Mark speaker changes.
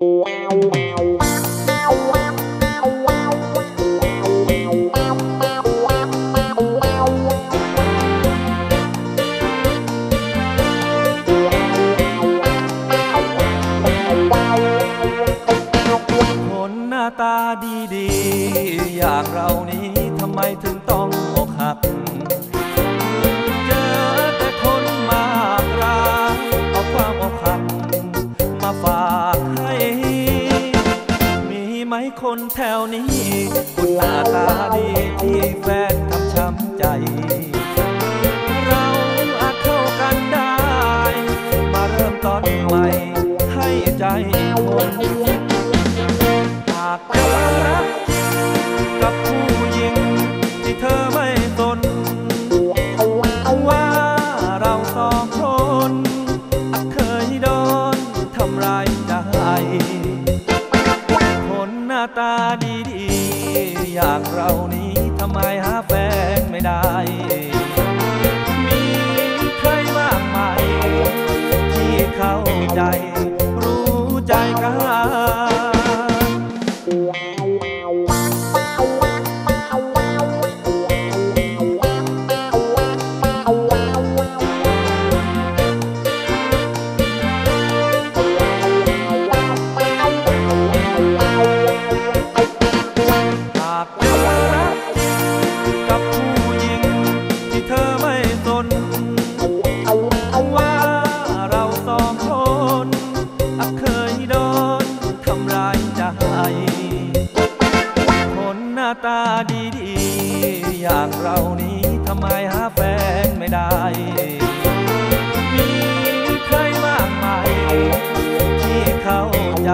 Speaker 1: คนหน้าตาดีดีๆ อย่างเรานี้ทำไมถึงต้องอกหัก ไหมคนแถวนี้คนหน้าตาดีที่แฟนทำช้ำใจ เรานี้ทำไมหา ตาดีๆอย่างเรานี้ทำไมหาแฟนไม่ได้ มีใครมากมายที่เข้าใจ